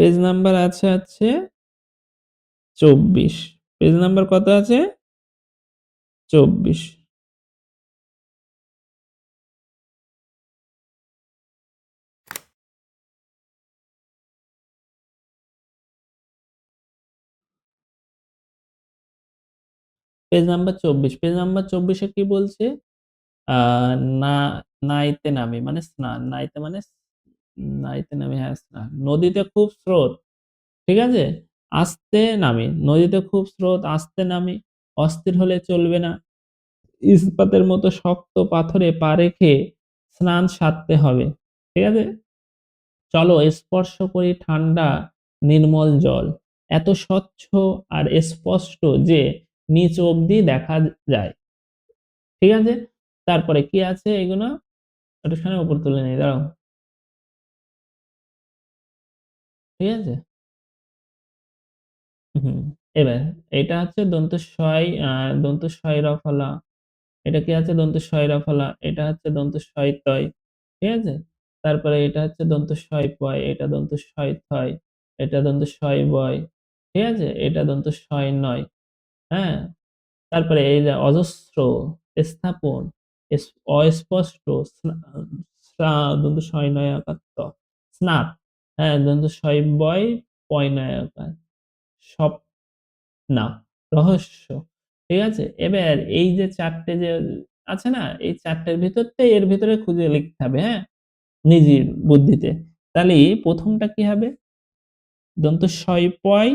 Page number আছে হচ্ছে চব্বিশ। পেজ নাম্বার কত আছে? চব্বিশ। পেজ নাম্বার চব্বিশ। পেজ নাম্বার চব্বিশে কি বলছে? আহ, না, নাইতে নামি মানে স্নান। নাইতে মানে নাইতে নামি হ্যাঁ স্নান নদীতে খুব স্রোত, ঠিক আছে? আসতে নামি, নদীতে খুব স্রোত, আসতে নামি, অস্থির হলে চলবে না। ইস্পাতের মতো শক্ত পাথরে পা রেখে স্নান সারতে হবে, ঠিক আছে? চলো, স্পর্শ করি ঠান্ডা, নির্মল জল, এত স্বচ্ছ আর স্পষ্ট যে নিচ অবধি দেখা যায়, ঠিক আছে? তারপরে কি আছে এগুলো? একটুখানি উপর তুলে নিই, দাঁড়াও। ঠিক আছে? হুম এবার এটা হচ্ছে দন্ত ছয় দন্ত ছয় রফলা এটা কি আছে দন্ত ছয় রফলা এটা হচ্ছে দন্ত ছয় তয় ঠিক আছে? তারপরে এটা হচ্ছে দন্ত ছয় পয় এটা দন্ত ছয় থয় এটা দন্ত ছয় বয় ঠিক আছে? এটা দন্ত ছয় নয় হ্যাঁ? তারপরে এই যে অজস্র, স্থাপন অস্পষ্ট দন্ত ছয় নয় আকার স্নাপ হ্যাঁ দন্ত ছয় বয় পয় নয় আকার সব, না, রহস্য। ঠিক আছে? এবার এই যে চারটে যে আছে না, এই চারটের ভিতর থেকে এর ভিতরে খুঁজে লিখতে হবে হ্যাঁ? নিজের বুদ্ধিতে। তাহলে প্রথমটা কি হবে? দন্ত ছয় পয়,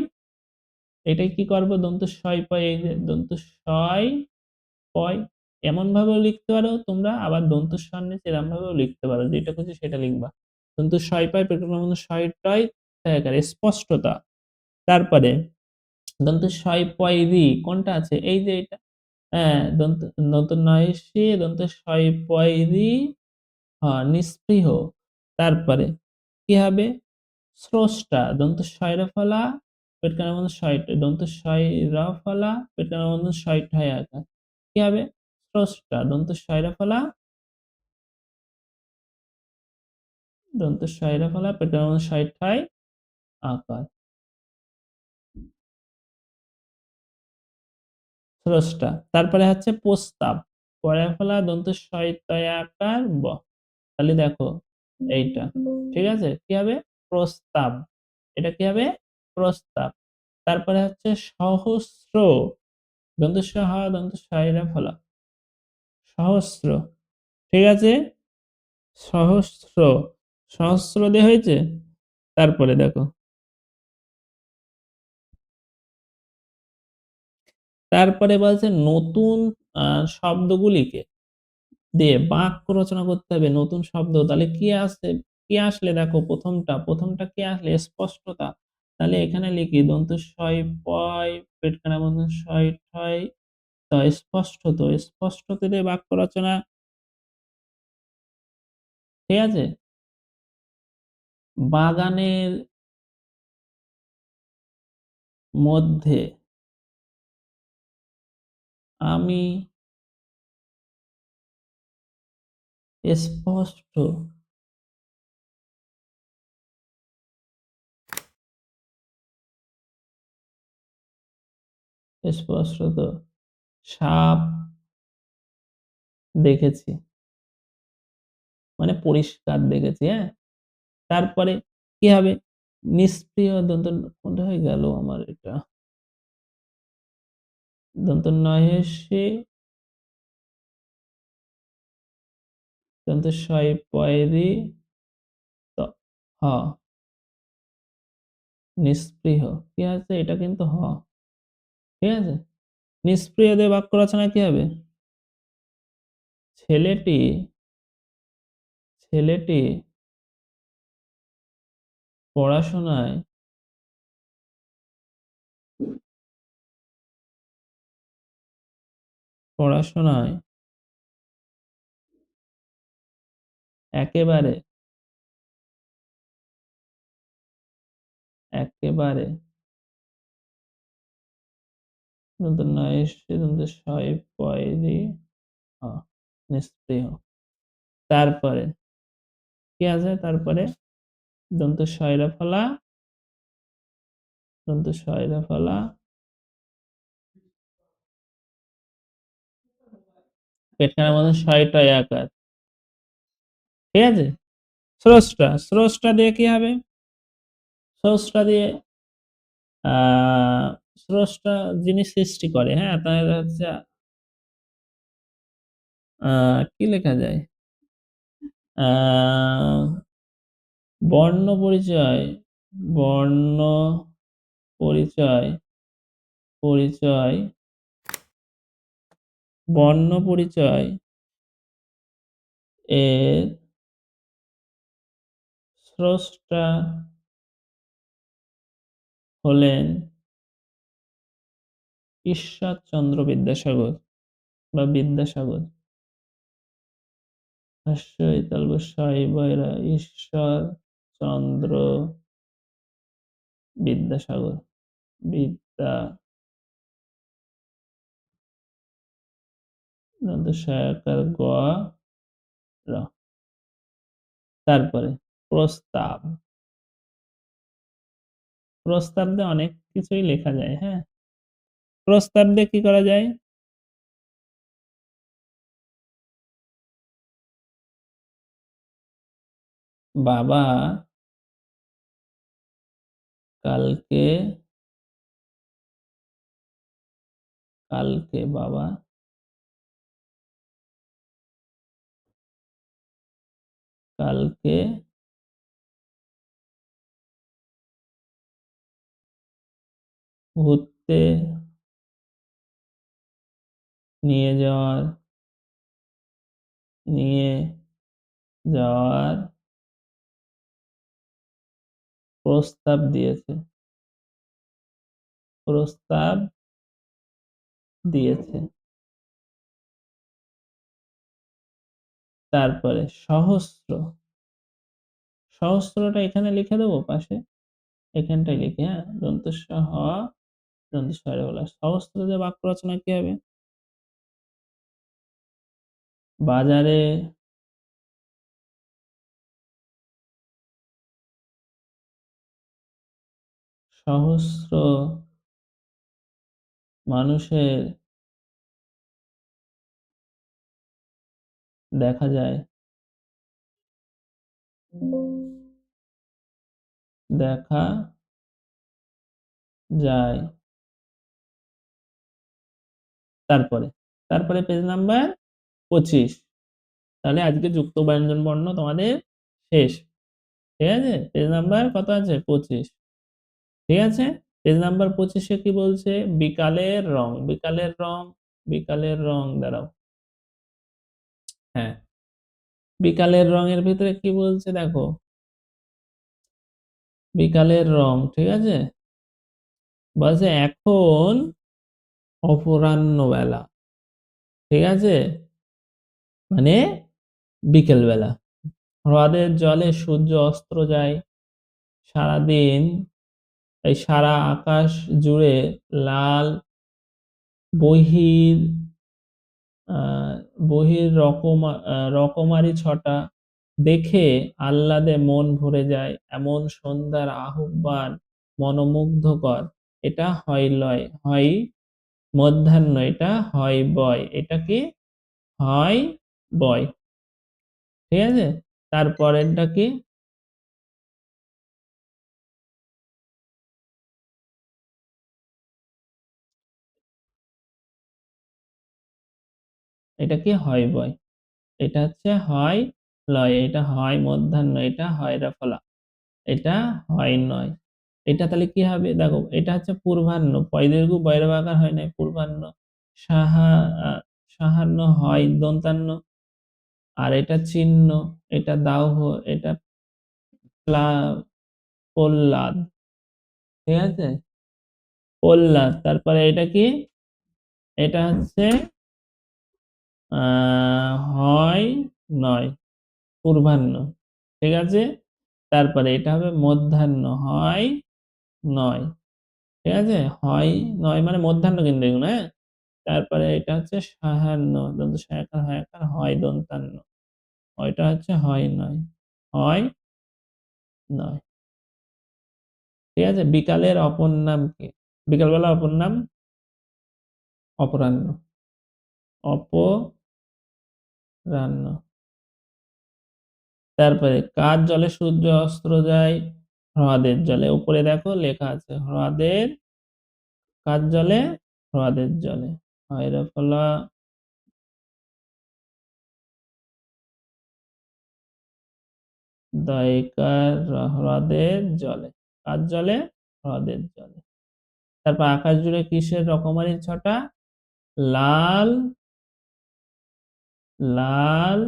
এটাই কি করব? দন্ত ছয় পয়, এই যে দন্ত ছয় পয় এমন ভাবেও লিখতে পারো তোমরা, আবার দন্ত সামনে এরকম ভাবেও লিখতে পারো, যেটা খুঁজে সেটা লিখবা। দন্ত ছয় পয় পেট্রোলের মধ্যে ছয় টয় স্পষ্টতা। তারপরে দন্ত ছয় পয় রি কোনটা আছে? এই যে এটা। হ্যাঁ দন্ত দন্ত নয় সে, দন্ত ছয় পয় রি নিস্পৃহ। তারপরে কি হবে? স্রষ্টা, দন্ত ছয় ফলা পেটকানের মধ্যে ছয় দন্ত ছয় ফলা পেটকানের মধ্যে ছয় ঠায় আকার কি হবে? স্রষ্টা, দন্ত ছয় দন্ত ছয় ফলা পেটকানের মধ্যে ঠায় আকার। স্রষ্টা। তারপরে হচ্ছে প্রস্তাব। পরে ফেলা দন্ত আকার ব। তাহলে দেখো এইটা। ঠিক আছে? কি হবে? প্রস্তাব। এটা কি হবে? প্রস্তাব। তারপরে হচ্ছে সহস্র। দন্ত হ, দন্ত সাইরা ফলা সহস্র। ঠিক আছে? সহস্র। সহস্র দিয়ে হয়েছে? তারপরে দেখো। তারপরে বলছে নতুন শব্দগুলিকে দিয়ে বাক্য রচনা করতে হবে, নতুন শব্দ। তাহলে কি আসছে? কি আসলে দেখো প্রথমটা প্রথমটা কি আসলে? স্পষ্টতা। তাহলে এখানে লিখি, দন্ত ছয় পয়, পেটখানা বন্ধ ছয় ছয় তো স্পষ্টত। স্পষ্টত বাক্য রচনা। ঠিক আছে? বাগানের মধ্যে আমি স্পষ্ট স্পষ্টত সাপ দেখেছি। মানে পরিষ্কার দেখেছি হ্যাঁ? তারপরে কি হবে? নিষ্ক্রিয় দন্ত কোনটা হয়ে গেল আমার এটা? দন্ত নয় সে দন্ত ছয় পয়রি হ। নিষ্পৃহ কি আছে? এটা কিন্তু হ। ঠিক আছে? নিষ্প্রিয় দিয়ে বাক্য রচনা কি হবে? ছেলেটি ছেলেটি পড়াশোনায় পড়াশোনায় একেবারে একেবারে নয় তারপরে কি আছে? তারপরে দন্ত শয়রা ফলা, দন্ত সয়রা ফলা। পেটখানার মধ্যে ছয়টায় আকার। ঠিক আছে? স্রষ্টা স্রষ্টা দিয়ে কি হবে? স্রষ্টা দিয়ে স্রষ্টা যিনি সৃষ্টি করে হ্যাঁ? তাহলে হচ্ছে কি লেখা যায়? আহ বর্ণ পরিচয় বর্ণ পরিচয় পরিচয়, বর্ণ পরিচয় এর স্রষ্টা হলেন ঈশ্বরচন্দ্র বিদ্যাসাগর বা বিদ্যাসাগর। ঈশ্বর চন্দ্র, বিদ্যাসাগর, বিদ্যা সহায়কার গ, র। তারপরে প্রস্তাব। প্রস্তাব দিয়ে অনেক কিছুই লেখা যায় হ্যাঁ? প্রস্তাব দিয়ে কি করা যায়? বাবা কালকে কালকে বাবা। কালকে। ঘুরতে নিয়ে যাওয়ার নিয়ে যাওয়ার প্রস্তাব দিয়েছে। প্রস্তাব দিয়েছে। তারপরে সহস্র। সহস্রটা এখানে লিখে দেবো পাশে? এখানটায় লিখি হ্যাঁ? দন্ত হ দন্ত বলা। সহস্র যে বাক্য রচনা কি হবে? বাজারে সহস্র মানুষের দেখা যায়। দেখা যায়। তারপরে তারপরে পেজ নাম্বার পঁচিশ। তাহলে আজকে যুক্ত ব্যঞ্জন বর্ণ তোমাদের শেষ। ঠিক আছে? পেজ নাম্বার কত আছে? পঁচিশ। ঠিক আছে? পেজ নাম্বার পঁচিশে কি বলছে? বিকালের রং বিকালের রং বিকালের রং, দাঁড়াও। হ্যাঁ। বিকালের রঙের ভিতরে কি বলছে দেখো? বিকালের রং, ঠিক আছে? বলছে এখন অপরাহ্ন বেলা, ঠিক আছে? মানে বিকেল বেলা। হ্রদের জলে সূর্য অস্ত্র যায়, সারাদিন এই সারা আকাশ জুড়ে লাল, বহির বহির রকম রকমারি ছটা দেখে আহ্লাদে মন ভরে যায় এমন সন্ধ্যার আহ্বান মনোমুগ্ধকর। এটা হয় লয়, হয় মধ্যাহ্ন, এটা হয় বয়, এটা কি? হয় বয়। ঠিক আছে? তারপরেরটা কি? এটা কি হয় বয়? এটা হচ্ছে হয় লয়, এটা হয় মধ্যাহ্ন, এটা হয় রফলা, এটা হয় নয়। এটা তাহলে কি হবে? দেখো, এটা হচ্ছে পূর্বাহ্ন, পয়দীর্ঘ বৈরবাকার হয় নাই, পূর্বাহ্ন। সাহা সাহান্ন হয় দন্তান্ন আর এটা চিহ্ন, এটা দাহ এটা প্রহ্লাদ ঠিক আছে? প্রহ্লাদ তারপরে এটা কি? এটা হচ্ছে হয় নয়, পূর্বাহ্ন। ঠিক আছে? তারপরে এটা হবে মধ্যাহ্ন, হয় নয়। ঠিক আছে? হয় নয় মানে মধ্যাহ্ন কিন্তু এগুলো হ্যাঁ? তারপরে এটা হচ্ছে সাহান্য দন্ত সায়াকার হয়াকার হয় দন্তান্ন ওইটা হচ্ছে হয় নয় হয় নয়। ঠিক আছে? বিকালের অপর নাম কি? বিকালবেলা অপর নাম? অপরাহ্ন। অপরাহ্ন তারপরে কার জলে সূর্য অস্ত্র যায় হ্রদের জলে। উপরে দেখো লেখা আছে, হ্রদের কার জলে? হ্রদের জলে। হয়রা ফলা দয়কার হ্রদের জলে। কার জলে? হ্রদের জলে। তারপর আকাশ জুড়ে কিসের রকমারি ছটা? লাল লাল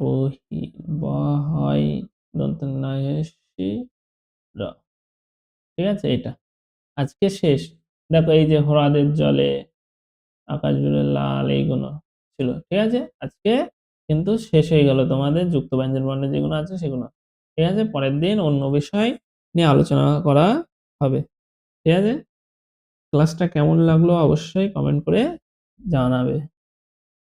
বহি বহাই দন্ত নয়সি র ঠিক আছে এটা। আজকে শেষ। দেখো এই যে হ্রদের জলে আকাশ জুড়ে লাল এইগুলো ছিল, ঠিক আছে? আজকে কিন্তু শেষ হয়ে গেল তোমাদের যুক্ত ব্যঞ্জন বর্ণ যেগুলো আছে সেগুলো, ঠিক আছে? পরের দিন অন্য বিষয় নিয়ে আলোচনা করা হবে, ঠিক আছে? ক্লাসটা কেমন লাগল অবশ্যই কমেন্ট করে Can abi.